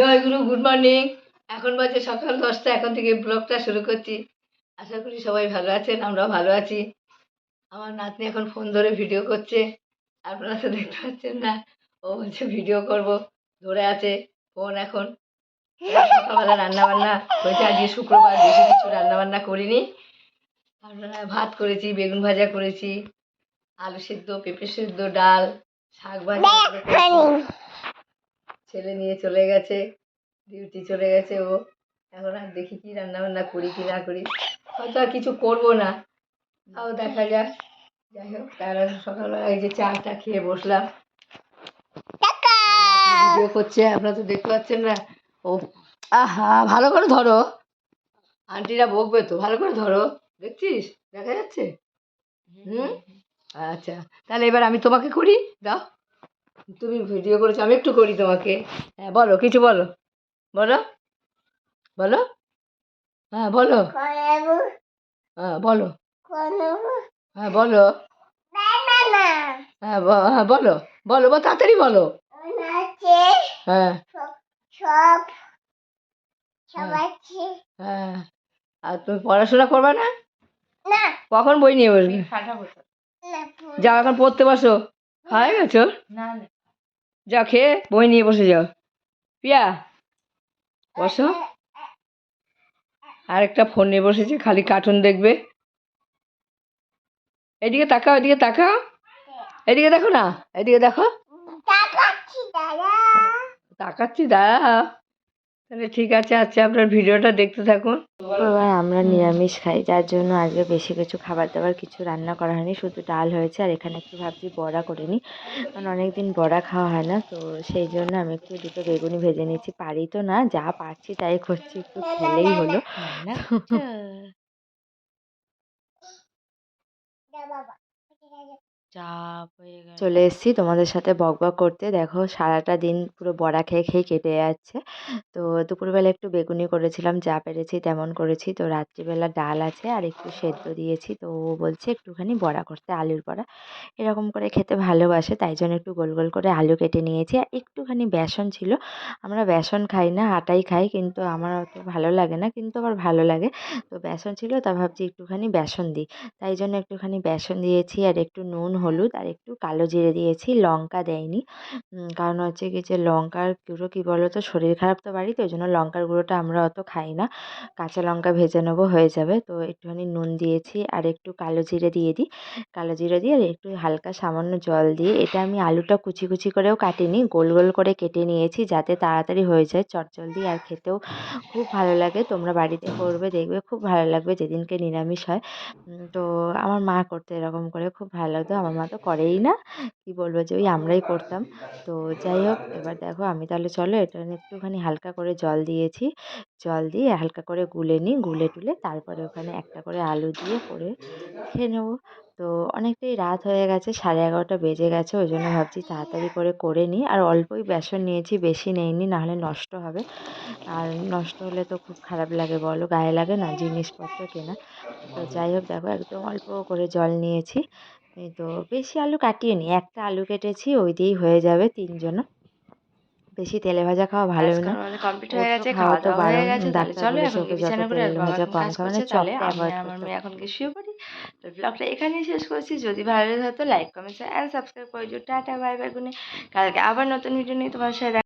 জয় গুরু good morning এখন বাজে সকাল দশটা, এখন থেকে ব্লগটা শুরু করছি। আশা করি সবাই ভালো আছেন, আমরাও ভালো আছি। আমার নাতনি এখন ফোন ধরে ভিডিও করছে। আপনারা তো দেখতে পাচ্ছেন না, ও বলছে ভিডিও করব, ধরে আছে ফোন এখন। সকালবেলা রান্নাবান্না হয়েছে, আজকে শুক্রবার, বেশি কিছু রান্নাবান্না করিনি। আপনারা ভাত করেছি, বেগুন ভাজা করেছি, আলু সেদ্ধ, পেঁপে সেদ্ধ, ডাল, শাক ভাজা। ছেলে নিয়ে চলে গেছে ডিউটি চলে গেছে ও। এখন আর দেখি কি রান্না বান্না করি কি না করি। হয়তো আর কিছু করব না তাও দেখা যাক। যাই হোক তারা সকালবেলা এই যে চা চাটা খেয়ে বসলাম। ভিডিও করছে আপনারা তো দেখতে পাচ্ছেন না। ও আহা ভালো করে ধরো। আন্টিরা বকবে তো ভালো করে ধরো। দেখছিস? দেখা যাচ্ছে? হুম? আচ্ছা তাহলে এবার আমি তোমাকে করি দাও। তুমি ভিডিও করেছ আমি একটু করি তোমাকে। হ্যাঁ বলো কিছু বলো। বলো। বলো। হ্যাঁ বলো। হ্যাঁ বলো। হ্যাঁ বলো। হ্যাঁ ব- হ্যাঁ বলো। বলো বলো তাড়াতাড়ি বলো। হ্যাঁ। সব। হ্যাঁ। হ্যাঁ। আর তুমি পড়াশোনা করবে না? না। কখন বই নিয়ে বসবে? যাও এখন পড়তে বসো। হয়ে গেছো? না। যাও খেয়ে বই নিয়ে বসে যাও। পিয়া বসো। আরেকটা ফোন নিয়ে বসেছে খালি কার্টুন দেখবে। এদিকে তাকাও এদিকে তাকাও। এদিকে দেখো না এদিকে দেখো। তাকাচ্ছি দাদা তাকাচ্ছি দাঁড়া। তাহলে ঠিক আছে আচ্ছা আপনার ভিডিওটা দেখতে থাকুন। এবার আমরা নিরামিষ খাই যার জন্য আজকে বেশি কিছু খাবার দাবার কিছু রান্না করা হয়নি শুধু ডাল হয়েছে আর এখানে একটু ভাবছি বড়া করে নিই। কারণ অনেকদিন বড়া খাওয়া হয় না তো সেই জন্য আমি একটু দুটো বেগুনি ভেজে নিয়েছি। পারি তো না যা পারছি তাই করছি একটু খেলেই হলো দা বাবা চাপ হয়ে গেল চলে এসেছি তোমাদের সাথে বকবক করতে। দেখো সারাটা দিন পুরো বড়া খেয়ে খেয়ে কেটে যাচ্ছে। তো দুপুরবেলা একটু বেগুনি করেছিলাম, যা পেরেছি তেমন করেছি। তো রাত্রিবেলা ডাল আছে আর একটু সেদ্ধ দিয়েছি। তো ও বলছে একটুখানি বড়া করতে, আলুর বড়া। এরকম করে খেতে ভালোবাসে, তাই জন্য একটু গোল গোল করে আলু কেটে নিয়েছি। আর একটুখানি বেসন ছিল। আমরা বেসন খাই না, আটাই খাই, কিন্তু আমার অত ভালো লাগে না, কিন্তু আবার ভালো লাগে। তো বেসন ছিল, তা ভাবছি একটুখানি বেসন দিই। তাই জন্য একটুখানি বেসন দিয়েছি আর একটু নুন হলুদ আর একটু কালো জিরে দিয়েছি, লঙ্কা দেয়নি। কারণ হচ্ছে কি যে লঙ্কার গুঁড়ো কী বলো তো শরীর খারাপ তো বাড়িতে, ওই জন্য লঙ্কার গুঁড়োটা আমরা অত খাই না। কাঁচা লঙ্কা ভেজে নেব, হয়ে যাবে। তো একটুখানি নুন দিয়েছি আর একটু কালো জিরে দিয়ে দিই। কালো জিরে দিয়ে আর একটু হালকা সামান্য জল দিয়ে, এটা আমি আলুটা কুচি কুচি করেও কাটিনি, গোল গোল করে কেটে নিয়েছি যাতে তাড়াতাড়ি হয়ে যায়। চটজলদি আর খেতেও খুব ভালো লাগে, তোমরা বাড়িতে করবে, দেখবে খুব ভালো লাগবে, যেদিনকে নিরামিষ হয়। তো আমার মা করতো এরকম করে, খুব ভালো লাগতো। আমার মা তো করেই না। কি বলব যে ওই আমরাই করতাম। তো যাই হোক, এবার দেখো আমি তাহলে চলো এটা একটুখানি হালকা করে জল দিয়েছি। জল দিয়ে হালকা করে গুলে নিই, গুলে টুলে তারপরে ওখানে একটা করে আলু দিয়ে করে খেয়ে নেব। তো অনেকটাই রাত হয়ে গেছে সাড়ে এগারোটা বেজে গেছে ওই জন্য ভাবছি তাড়াতাড়ি করে করে নিই। আর অল্পই বেসন নিয়েছি বেশি নেইনি নাহলে নষ্ট হবে। আর নষ্ট হলে তো খুব খারাপ লাগে বলো গায়ে লাগে না জিনিসপত্র কেনা। তো যাই হোক দেখো একদম অল্প করে জল নিয়েছি। এই তো বেশি আলু কাটিয়ে নিই একটা আলু কেটেছি ওই দিয়েই হয়ে যাবে তিনজন। বেশি তেলে ভাজা খাওয়া ভালো না। কমপ্লিট হয়ে গেছে, খাওয়া এখন কাজ করছে, তাহলে আমি আর আমার করতে তো ব্লগটা এখানেই শেষ করছি। যদি ভালো লাগে তো লাইক কমেন্ট অ্যান্ড সাবস্ক্রাইব করে দিও। টাটা বাই বাই গুনে কালকে আবার নতুন ভিডিও নিয়ে তোমার সাথে